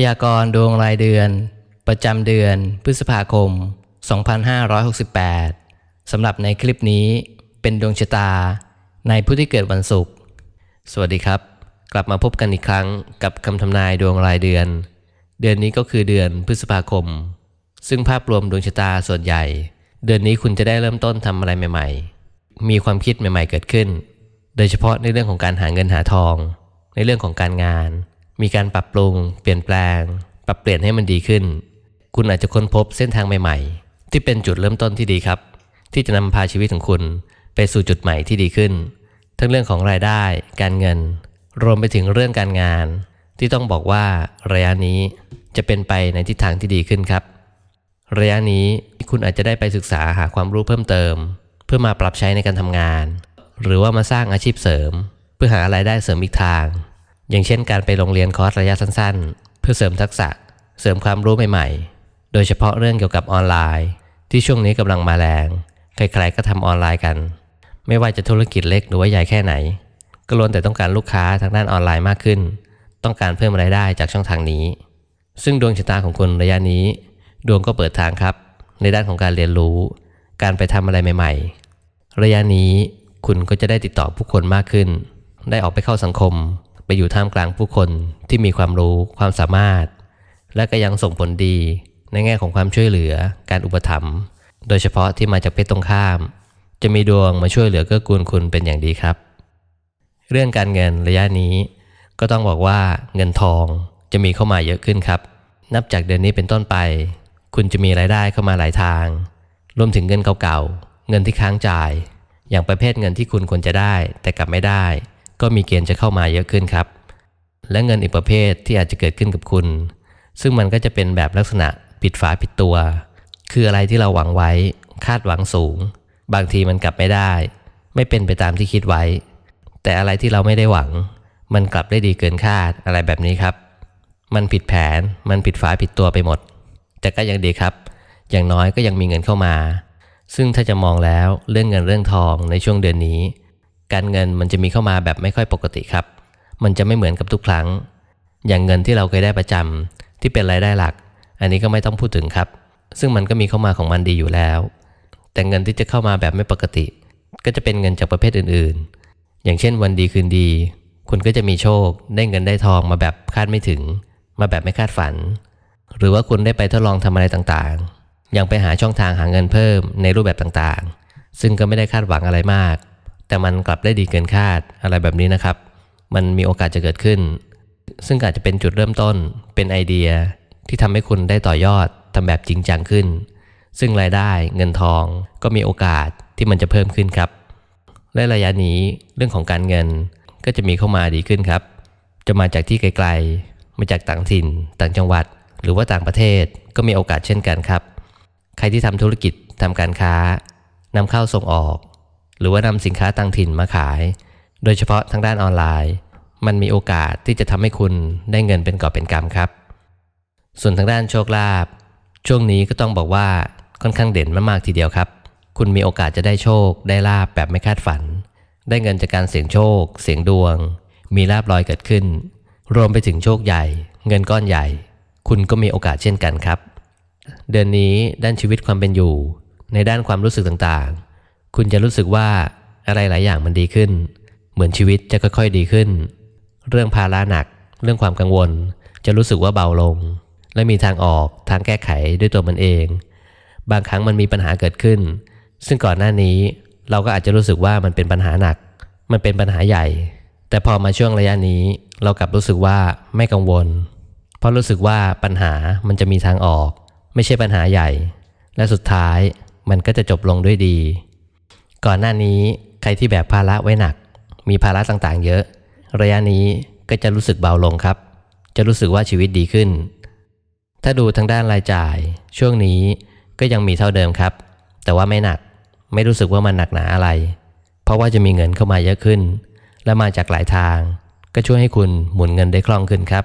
พยากรณ์ดวงรายเดือน ประจำเดือน พฤษภาคม 2568 สำหรับในคลิปนี้เป็นดวงชะตาในผู้ที่เกิดวันศุกร์ สวัสดีครับ กลับมาพบกันอีกครั้งกับคำทำนายดวงรายเดือน เดือนนี้ก็คือเดือนพฤษภาคม ซึ่งภาพรวมดวงชะตาส่วนใหญ่ เดือนนี้คุณจะได้เริ่มต้นทำอะไรใหม่ ๆ มีความคิดใหม่ ๆ เกิดขึ้น โดยเฉพาะในเรื่องของการหาเงินหาทอง ในเรื่องของการงาน มีการปรับปรุง เปลี่ยนแปลง ปรับเปลี่ยนให้มันดีขึ้น คุณอาจจะค้นพบเส้นทางใหม่ ๆ ที่เป็นจุดเริ่มต้นที่ดีครับ ที่จะนำพาชีวิตของคุณไปสู่จุดใหม่ที่ดีขึ้น ทั้งเรื่องของรายได้ การเงิน รวมไปถึงเรื่องการงาน ที่ต้องบอกว่าระยะนี้จะเป็นไปในทิศทางที่ดีขึ้นครับ ระยะนี้คุณอาจจะได้ไปศึกษาหาความรู้เพิ่มเติม เพื่อมาปรับใช้ในการทำงาน หรือว่ามาสร้างอาชีพเสริม เพื่อหารายได้เสริมอีกทาง อย่างเช่นการไปโรงเรียนคอร์สระยะสั้นๆ เพื่อเสริมทักษะ เสริมความรู้ใหม่ๆ โดยเฉพาะเรื่องเกี่ยวกับออนไลน์ ที่ช่วงนี้กำลังมาแรงใครๆก็ทำออนไลน์กัน ไม่ว่าจะธุรกิจเล็กหรือว่าใหญ่แค่ไหน ก็ล้วนแต่ต้องการลูกค้าทางด้านออนไลน์มากขึ้น ต้องการเพิ่มรายได้จากช่องทางนี้ ซึ่งดวงชะตาของคุณระยะนี้ ดวงก็เปิดทางครับ ในด้านของการเรียนรู้ การไปทำอะไรใหม่ ๆ ระยะนี้คุณก็จะได้ติดต่อผู้คนมากขึ้น ได้ออกไปเข้าสังคม ไปอยู่ท่ามกลางผู้คนที่มีความรู้ความสามารถ และก็ยังส่งผลดีในแง่ของความช่วยเหลือ การอุปถัมภ์โดยเฉพาะที่มาจากเพศตรงข้าม จะมีดวงมาช่วยเหลือเกื้อกูลคุณเป็นอย่างดีครับ เรื่องการเงินระยะนี้ ก็ต้องบอกว่าเงินทองจะมีเข้ามาเยอะขึ้นครับ นับจากเดือนนี้เป็นต้นไป คุณจะมีรายได้เข้ามาหลายทาง รวมถึงเงินเก่าๆเงินที่ค้างจ่าย อย่างประเภทเงินที่คุณควรจะได้ แต่กลับไม่ได้ ก็มีเกณฑ์จะเข้ามาเยอะขึ้นครับ และเงินอีกประเภทที่อาจจะเกิดขึ้นกับคุณ ซึ่งมันก็จะเป็นแบบลักษณะผิดฝาผิดตัว คืออะไรที่เราหวังไว้ คาดหวังสูง บางทีมันกลับไม่ได้ ไม่เป็นไปตามที่คิดไว้ แต่อะไรที่เราไม่ได้หวัง มันกลับได้ดีเกินคาดอะไรแบบนี้ครับ มันผิดแผนมันผิดฝาผิดตัวไปหมด แต่ก็ยังดีครับ อย่างน้อยก็ยังมีเงินเข้ามา ซึ่งถ้าจะมองแล้วเรื่องเงินเรื่องทองในช่วงเดือนนี้ การเงินมันจะมีเข้ามาแบบไม่ค่อยปกติครับ มันจะไม่เหมือนกับทุกครั้ง อย่างเงินที่เราเคยได้ประจำที่เป็นรายได้หลัก อันนี้ก็ไม่ต้องพูดถึงครับ ซึ่งมันก็มีเข้ามาของมันดีอยู่แล้ว แต่เงินที่จะเข้ามาแบบไม่ปกติ ก็จะเป็นเงินจากประเภทอื่นๆ อย่างเช่นวันดีคืนดี คุณก็จะมีโชค ได้เงินได้ทองมาแบบคาดไม่ถึง มาแบบไม่คาดฝัน หรือว่าคุณได้ไปทดลองทำอะไรต่างๆ อย่างไปหาช่องทางหาเงินเพิ่มในรูปแบบต่างๆ ซึ่งก็ไม่ได้คาดหวังอะไรมาก แต่มันกลับได้ดีเกินคาดอะไรแบบนี้นะครับ มันมีโอกาสจะเกิดขึ้น ซึ่งอาจจะเป็นจุดเริ่มต้นเป็นไอเดียที่ทำให้คุณได้ต่อยอดทำแบบจริงจังขึ้น ซึ่งรายได้เงินทองก็มีโอกาสที่มันจะเพิ่มขึ้นครับและระยะนี้เรื่องของการเงินก็จะมีเข้ามาดีขึ้นครับ จะมาจากที่ไกลๆ มาจากต่างถิ่น ต่างจังหวัด หรือว่าต่างประเทศก็มีโอกาสเช่นกันครับ ใครที่ทำธุรกิจทำการค้านำเข้าส่งออก หรือว่านำสินค้าต่างถิ่นมาขาย โดยเฉพาะทางด้านออนไลน์ มันมีโอกาสที่จะทำให้คุณได้เงินเป็นกอบเป็นกำครับ ส่วนทางด้านโชคลาภช่วงนี้ก็ต้องบอกว่าค่อนข้างเด่นมากๆทีเดียวครับ คุณมีโอกาสจะได้โชค ได้ลาบแบบไม่คาดฝัน ได้เงินจากการเสี่ยงโชค เสี่ยงดวง มีลาบลอยเกิดขึ้น รวมไปถึงโชคใหญ่ เงินก้อนใหญ่ คุณก็มีโอกาสเช่นกันครับ เดือนนี้ด้านชีวิตความเป็นอยู่ ในด้านความรู้สึกต่างๆ คุณจะรู้สึกว่าอะไรหลายอย่างมันดีขึ้น เหมือนชีวิตจะค่อยๆดีขึ้น เรื่องภาระหนัก เรื่องความกังวล จะรู้สึกว่าเบาลง และมีทางออกทางแก้ไขด้วยตัวมันเอง บางครั้งมันมีปัญหาเกิดขึ้น ซึ่งก่อนหน้านี้เราก็อาจจะรู้สึกว่ามันเป็นปัญหาหนัก มันเป็นปัญหาใหญ่ แต่พอมาช่วงระยะนี้เรากลับรู้สึกว่าไม่กังวล เพราะรู้สึกว่าปัญหามันจะมีทางออก ไม่ใช่ปัญหาใหญ่ และสุดท้ายมันก็จะจบลงด้วยดี ก่อนหน้านี้ใครที่แบกภาระไว้หนัก มีภาระต่างๆ เยอะ ระยะนี้ก็จะรู้สึกเบาลงครับ จะรู้สึกว่าชีวิตดีขึ้น ถ้าดูทางด้านรายจ่าย ช่วงนี้ก็ยังมีเท่าเดิมครับ แต่ว่าไม่หนัก ไม่รู้สึกว่ามันหนักหนาอะไร เพราะว่าจะมีเงินเข้ามาเยอะขึ้น และมาจากหลายทาง ก็ช่วยให้คุณหมุนเงินได้คล่องขึ้นครับ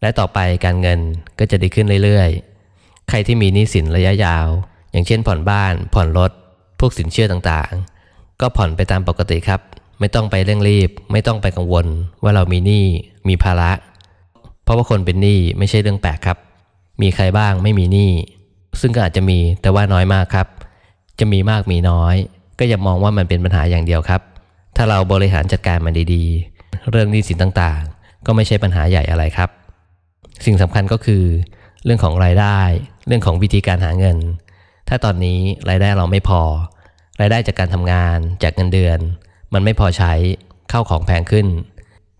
และต่อไปการเงินก็จะดีขึ้นเรื่อยๆ ใครที่มีหนี้สินระยะยาว อย่างเช่นผ่อนบ้าน ผ่อนรถ พวกสินเชื่อต่างๆ ก็ผ่อนไปตามปกติครับ ไม่ต้องไปเร่งรีบ ไม่ต้องไปกังวล ว่าเรามีหนี้มีภาระ เพราะว่าคนเป็นหนี้ไม่ใช่เรื่องแปลกครับ มีใครบ้างไม่มีหนี้ซึ่งก็อาจจะมีแต่ว่าน้อยมากครับ จะมีมากมีน้อย ก็อย่ามองว่ามันเป็นปัญหาอย่างเดียวครับ ถ้าเราบริหารจัดการมันดีๆ เรื่องหนี้สินต่างๆ ก็ไม่ใช่ปัญหาใหญ่อะไรครับ สิ่งสำคัญก็คือ เรื่องของรายได้ เรื่องของวิธีการหาเงิน ถ้าตอนนี้รายได้เราไม่พอ รายได้จากการทำงานจากเงินเดือน มันไม่พอใช้เข้าของแพงขึ้น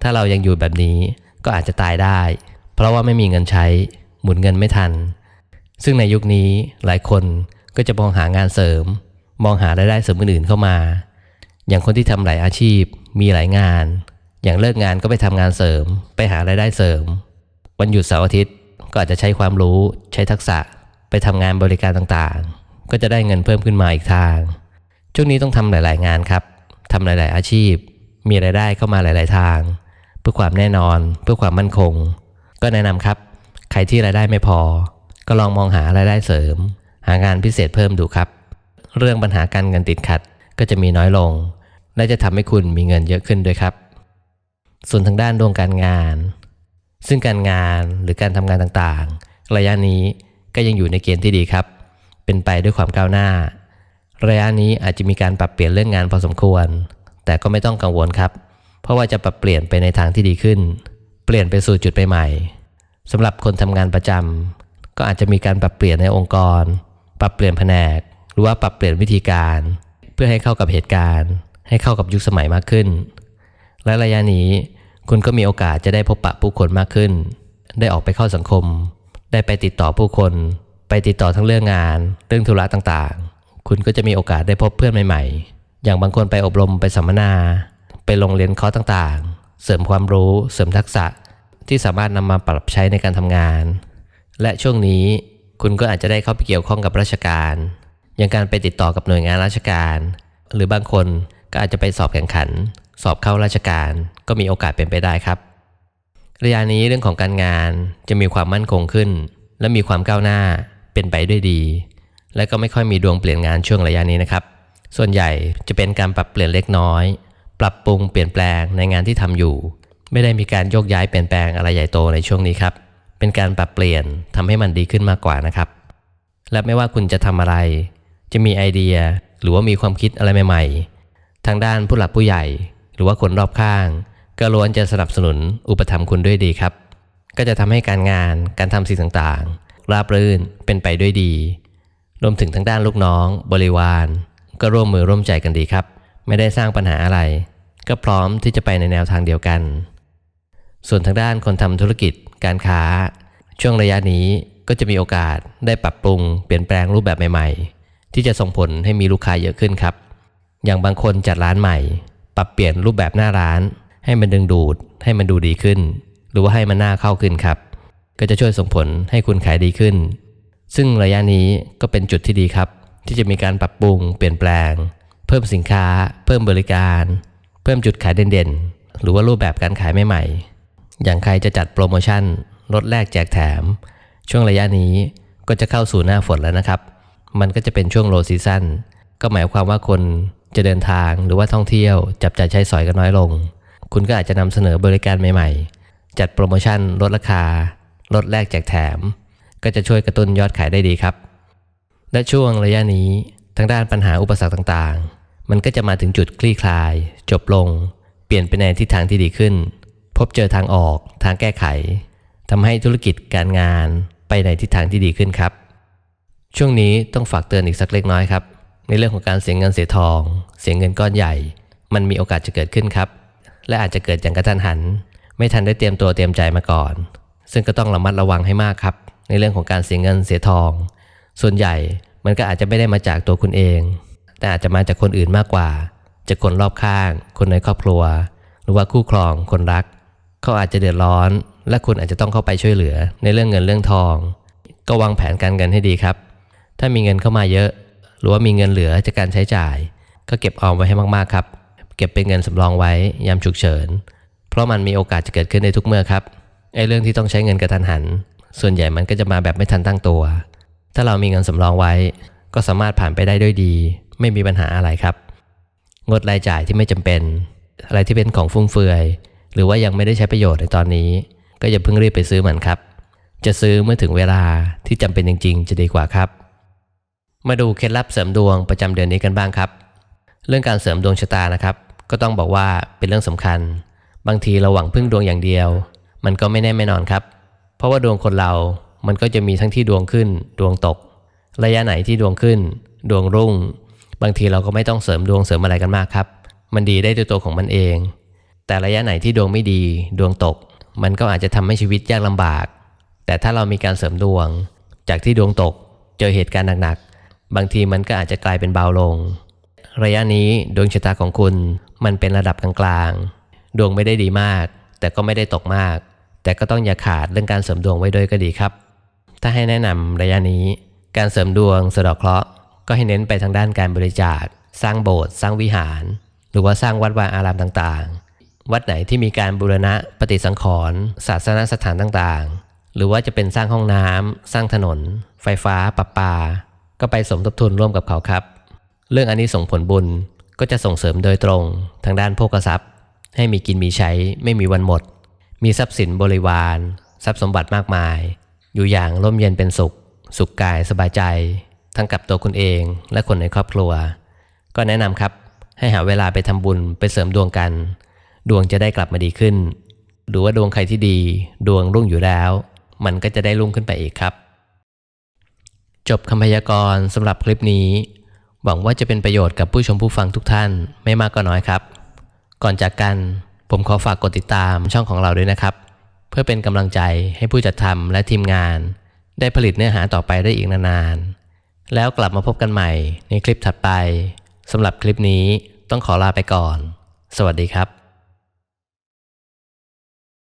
ถ้าเรายังอยู่แบบนี้ก็อาจจะตายได้ เพราะว่าไม่มีเงินใช้หมุนเงินไม่ทัน ซึ่งในยุคนี้หลายคนก็จะมองหางานเสริม มองหารายได้เสริมอื่นๆเข้ามา อย่างคนที่ทำหลายอาชีพมีหลายงาน อย่างเลิกงานก็ไปทำงานเสริม ไปหารายได้เสริม วันหยุดเสาร์อาทิตย์ก็อาจจะใช้ความรู้ ใช้ทักษะไปทำงานบริการต่างๆ ก็จะได้เงินเพิ่มขึ้นมาอีกทาง ช่วงนี้ต้องทำหลาย ๆ งานครับทำหลาย ๆ อาชีพ มีรายได้เข้ามาหลาย ๆ ทาง เพื่อความแน่นอน เพื่อความมั่นคง ก็แนะนำครับ ใครที่รายได้ไม่พอ ก็ลองมองหารายได้เสริม หางานพิเศษเพิ่มดูครับ เรื่องปัญหาการเงินติดขัดก็จะมีน้อยลง และจะทำให้คุณมีเงินเยอะขึ้นด้วยครับ ส่วนทางด้านดวงการงาน ซึ่งการงานหรือการทำงานต่าง ๆ ระยะนี้ก็ยังอยู่ในเกณฑ์ที่ดีครับ เป็นไปด้วยความก้าวหน้า ระยะนี้อาจจะมีการปรับเปลี่ยนเรื่องงานพอสมควร แต่ก็ไม่ต้องกังวลครับ เพราะว่าจะปรับเปลี่ยนไปในทางที่ดีขึ้น เปลี่ยนไปสู่จุดใหม่ๆสำหรับคนทำงานประจำก็อาจจะมีการปรับเปลี่ยนในองค์กร ปรับเปลี่ยนแผนก หรือว่าปรับเปลี่ยนวิธีการ เพื่อให้เข้ากับเหตุการณ์ ให้เข้ากับยุคสมัยมากขึ้น และระยะนี้คุณก็มีโอกาสจะได้พบปะผู้คนมากขึ้น ได้ออกไปเข้าสังคม ได้ไปติดต่อผู้คน ไปติดต่อทั้งเรื่องงาน เรื่องธุระต่างๆ คุณก็จะมีโอกาสได้พบเพื่อนใหม่ๆ อย่างบางคนไปอบรมไปสัมมนา ไปลงเรียนคอร์สต่างๆ เสริมความรู้ เสริมทักษะที่สามารถนำมาปรับใช้ในการทำงาน และช่วงนี้คุณก็อาจจะได้เข้าไปเกี่ยวข้องกับราชการ อย่างการไปติดต่อกับหน่วยงานราชการ หรือบางคนก็อาจจะไปสอบแข่งขัน สอบเข้าราชการ ก็มีโอกาสเป็นไปได้ครับระยะนี้เรื่องของการงานจะมีความมั่นคงขึ้น และมีความก้าวหน้า เป็นไปด้วยดี และก็ไม่ค่อยมีดวงเปลี่ยนงานช่วงระยะนี้นะครับ ส่วนใหญ่จะเป็นการปรับเปลี่ยนเล็กน้อย ปรับปรุงเปลี่ยนแปลงในงานที่ทำอยู่ ไม่ได้มีการโยกย้ายเปลี่ยนแปลงอะไรใหญ่โตในช่วงนี้ครับ เป็นการปรับเปลี่ยนทำให้มันดีขึ้นมากกว่านะครับ และไม่ว่าคุณจะทำอะไร จะมีไอเดียหรือว่ามีความคิดอะไรใหม่ ๆ ทางด้านผู้หลักผู้ใหญ่ หรือว่าคนรอบข้าง ก็ล้วนจะสนับสนุนอุปถัมภ์คุณด้วยดีครับ ก็จะทำให้การงานการทำสิ่งต่างๆ ราบรื่นเป็นไปด้วยดี รวมถึงทางด้านลูกน้อง บริวาร ก็ร่วมมือร่วมใจกันดีครับ ไม่ได้สร้างปัญหาอะไร ก็พร้อมที่จะไปในแนวทางเดียวกัน ส่วนทางด้านคนทำธุรกิจ การค้า ช่วงระยะนี้ก็จะมีโอกาสได้ปรับปรุงเปลี่ยนแปลงรูปแบบใหม่ ๆ ที่จะส่งผลให้มีลูกค้าเยอะขึ้นครับ อย่างบางคนจัดร้านใหม่ ปรับเปลี่ยนรูปแบบหน้าร้าน ให้มันดึงดูด ให้มันดูดีขึ้น หรือว่าให้มันน่าเข้าขึ้นครับ ก็จะช่วยส่งผลให้คุณขายดีขึ้น ซึ่งระยะนี้ก็เป็นจุดที่ดีครับ ที่จะมีการปรับปรุงเปลี่ยนแปลง เพิ่มสินค้า เพิ่มบริการ เพิ่มจุดขายเด่นๆ หรือว่ารูปแบบการขายใหม่ๆ อย่างใครจะจัดโปรโมชั่นลดแลกแจกแถม ช่วงระยะนี้ก็จะเข้าสู่หน้าฝนแล้วนะครับ มันก็จะเป็นช่วงโลซีซั่นก็หมายความว่าคนจะเดินทางหรือว่าท่องเที่ยว จับจ่ายใช้สอยกันน้อยลง คุณก็อาจจะนำเสนอบริการใหม่ ๆ จัดโปรโมชั่นลดราคา ลดแลกแจกแถม ก็จะช่วยกระตุ้นยอดขายได้ดีครับ และช่วงระยะนี้ทางด้านปัญหาอุปสรรคต่างๆ มันก็จะมาถึงจุดคลี่คลาย จบลง เปลี่ยนไปในทิศทางที่ดีขึ้น พบเจอทางออก ทางแก้ไขทำให้ธุรกิจการงานไปในทิศทางที่ดีขึ้นครับ ช่วงนี้ต้องฝากเตือนอีกสักเล็กน้อยครับ ในเรื่องของการเสียเงินเสียทอง เสียเงินก้อนใหญ่ มันมีโอกาสจะเกิดขึ้นครับ และอาจจะเกิดอย่างกระทันหัน ไม่ทันได้เตรียมตัวเตรียมใจมาก่อน ซึ่งก็ต้องระมัดระวังให้มากครับ ในเรื่องของการเสียเงินเสียทอง ส่วนใหญ่มันก็อาจจะไม่ได้มาจากตัวคุณเอง แต่อาจจะมาจากคนอื่นมากกว่า จากคนรอบข้าง คนในครอบครัว หรือว่าคู่ครองคนรัก เขาอาจจะเดือดร้อน และคุณอาจจะต้องเข้าไปช่วยเหลือ ในเรื่องเงินเรื่องทอง ก็วางแผนการเงินให้ดีครับ ถ้ามีเงินเข้ามาเยอะ หรือว่ามีเงินเหลือจากการใช้จ่าย ก็เก็บออมไว้ให้มากๆครับ เก็บเป็นเงินสำรองไว้ยามฉุกเฉิน เพราะมันมีโอกาสจะเกิดขึ้นในทุกเมื่อครับ ไอ้เรื่องที่ต้องใช้เงินกระทันหัน ส่วนใหญ่มันก็จะมาแบบไม่ทันตั้งตัว ถ้าเรามีเงินสำรองไว้ ก็สามารถผ่านไปได้ด้วยดี ไม่มีปัญหาอะไรครับ งดรายจ่ายที่ไม่จำเป็น อะไรที่เป็นของฟุ่มเฟือย หรือว่ายังไม่ได้ใช้ประโยชน์ในตอนนี้ ก็อย่าเพิ่งรีบไปซื้อมันครับ จะซื้อเมื่อถึงเวลาที่จำเป็นจริง ๆ จะดีกว่าครับ มาดูเคล็ดลับเสริมดวงประจำเดือนนี้กันบ้างครับ เรื่องการเสริมดวงชะตานะครับ ก็ต้องบอกว่าเป็นเรื่องสำคัญ บางทีเราหวังพึ่งดวงอย่างเดียว มันก็ไม่แน่ไม่นอนครับ เพราะว่าดวงคนเรา มันก็จะมีทั้งที่ดวงขึ้น ดวงตก ระยะไหนที่ดวงขึ้น ดวงรุ่ง บางทีเราก็ไม่ต้องเสริมดวงเสริมอะไรกันมากครับ มันดีได้ด้วยตัวของมันเอง แต่ระยะไหนที่ดวงไม่ดี ดวงตก มันก็อาจจะทำให้ชีวิตยากลำบาก แต่ถ้าเรามีการเสริมดวง จากที่ดวงตก เจอเหตุการณ์หนักๆ บางทีมันก็อาจจะกลายเป็นเบาลง ระยะนี้ดวงชะตาของคุณ มันเป็นระดับกลางๆ ดวงไม่ได้ดีมาก แต่ก็ไม่ได้ตกมาก แต่ก็ต้องอย่าขาดเรื่องการเสริมดวงไว้ด้วยก็ดีครับ ถ้าให้แนะนำระยะนี้ การเสริมดวงสะดอกเคราะห์ก็ให้เน้นไปทางด้านการบริจาค สร้างโบสถ์สร้างวิหาร หรือว่าสร้างวัดวาอารามต่างๆ วัดไหนที่มีการบูรณะปฏิสังขรณ์ศาสนสถานต่างๆ หรือว่าจะเป็นสร้างห้องน้ำสร้างถนน ไฟฟ้าประปา ก็ไปสมทบทุนร่วมกับเขาครับ เรื่องอันนี้ส่งผลบุญก็จะส่งเสริมโดยตรงทางด้านโภคทรัพย์ ให้มีกินมีใช้ไม่มีวันหมด มีทรัพย์สินบริวาร ทรัพย์สมบัติมากมาย อยู่อย่างร่มเย็นเป็นสุข สุขกายสบายใจ ทั้งกับตัวคุณเองและคนในครอบครัว ก็แนะนำครับให้หาเวลาไปทำบุญไปเสริมดวงกัน ดวงจะได้กลับมาดีขึ้น ดูว่าดวงใครที่ดี ดวงรุ่งอยู่แล้ว มันก็จะได้รุ่งขึ้นไปอีกครับ จบคำพยากรณ์สำหรับคลิปนี้ หวังว่าจะเป็นประโยชน์กับผู้ชมผู้ฟังทุกท่านไม่มากก็น้อยครับ ก่อนจากกันผมขอฝากกดติดตามช่องของเราด้วยนะครับ เพื่อเป็นกำลังใจให้ผู้จัดทำและทีมงาน ได้ผลิตเนื้อหาต่อไปได้อีกนานๆ แล้วกลับมาพบกันใหม่ในคลิปถัดไปสำหรับคลิปนี้ต้องขอลาไปก่อน สวัสดีครับ